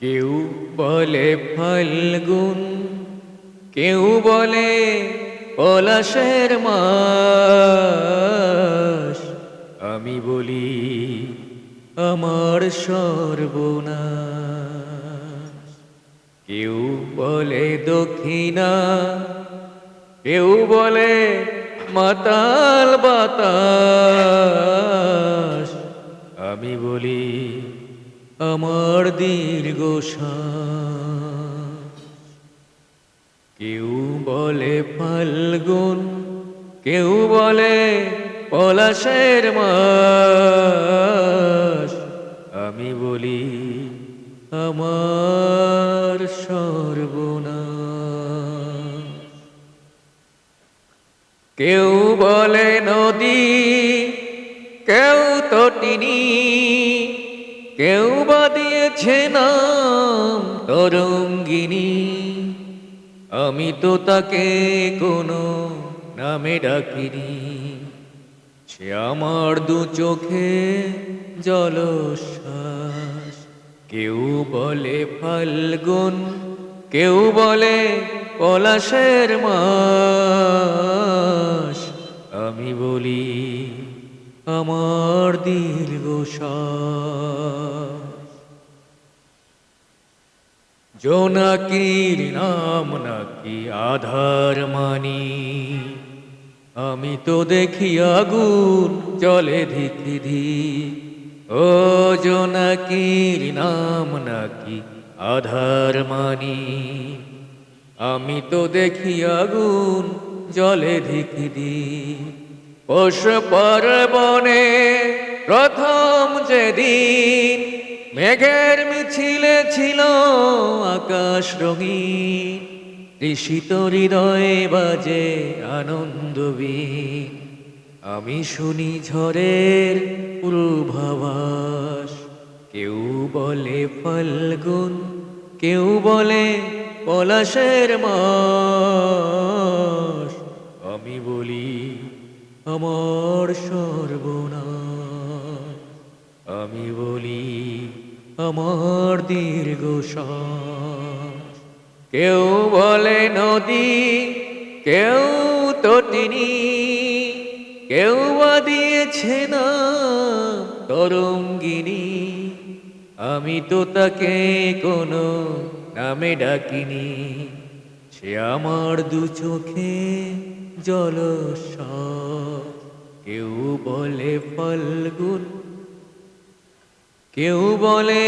কেউ বলে ফাল্গুন, কেউ বলে পলাশের মাস। আমি বলি আমার সর্বনাশ। কেউ বলে দক্ষিণা, কেউ বলে মাতাল বাতাস। আমি বলি আমার দীর্ঘ কেউ বলে ফাল্গুন, কেউ বলে পলাশের মাস। আমি বলি আমার সর্বনাশ। কেউ বলে নদী, কেউ তটিনী কেউ বা দিয়েছে নাম তরঙ্গিনী। আমি তো তাকে কোনো নামে ডাকিনি। সে আমার দু চোখে জলশ্বাস। কেউ বলে ফাল্গুন, কেউ বলে পলাশের মাস। আমি বলি আমার দীর্ঘ জোনাকির নাম, নাকি আধার মানি, আমি তো দেখি আগুন জলে ধিকি ধি ও জোনাকির নাম, নাকি আধার মানি, আমি তো দেখি আগুন জলে ধিকি দি পশ পার্বণে প্রথম যেদিন মেঘের মিছিলে ছিল আকাশ রঙিন ঋষিত হৃদয়ে বাজে আনন্দবীন আমি শুনি ঝড়ের পূর্বাভাস, কেউ বলে ফাল্গুন, কেউ বলে পলাশের বলি আমার সর্বনাশ। আমি বলি, আমার দীর্ঘ কেউ বলে নদী, কেউ তটিনী কেউ বা দিয়েছে না তরঙ্গিনী। আমি তো তাকে কোনো নামে ডাকিনি। সে আমার দু চোখে জলস্বাস কেউ বলে ফলগুন কেউ বলে